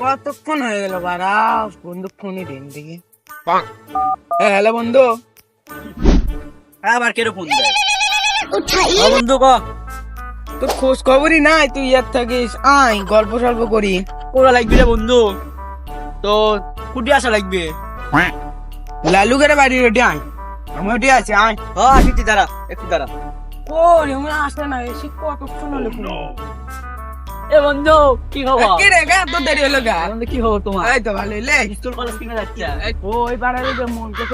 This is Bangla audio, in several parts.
কতক্ষণ হয়ে গেল বারা বন্ধু ফোনই দেন দিকে হ্যালো বন্ধু। হ্যাঁ, আবার কেরো ফোন দেয়? বন্ধু ক? তোর খোঁজ খবরই নাই তুই ইয়ার থাকিস। আয় গল্প সল্প করি। কোরা লাগবে রে বন্ধু? তো কুটি আসা লাগবে। লালু করে বাড়ি রেডি আয়। আমি ওটি আছি আয়। ও আসিছি দাঁড়া একটু দাঁড়া। ওই আমি আসলে না এসে কতক্ষণ হলো ফোন? এ বন্ধু কি খবর? কি রে গা তোর দেরি হলো গা? বন্ধু কি খবর তোমার? এই তো ভালো লে স্কুল কলেজ কিনে যাচ্ছে? এই ওই পাড়ার যে মন কত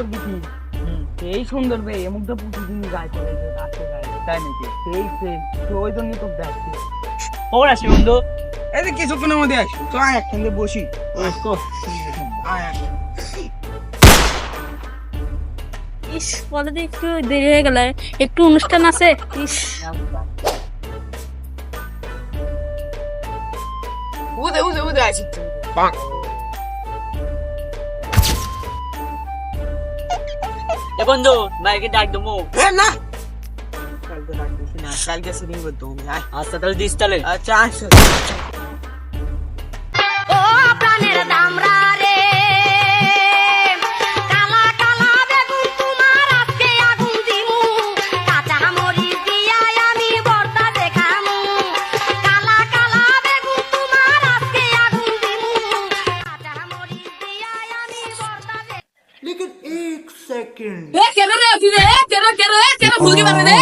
এই সুন্দর বে এমুক তো প্রতিদিন গায়ে চলে রাতে গায়ে। তাই নাকি? সেই সেই তো ওই জন্য তো দেখছি। খবর আসি বন্ধু? এই যে কিছুক্ষণের মধ্যে আসি তো আয় একখান দিয়ে বসি তো আয় আয়। ইস বলে তো একটু দেরি হয়ে গেল। একটু অনুষ্ঠান আছে? ইস। উদে উদে উদে আসি এ বন্ধু মাইকে ডাক দেবো এ না কালকে রাখতেছি না কালকে হবে আয় আচ্ছা তাহলে দিস তাহলে আচ্ছা আসো দেখামু এ কেন রে ফিরে এ কেন কেন এ কেন ভুলকে পারবে রে?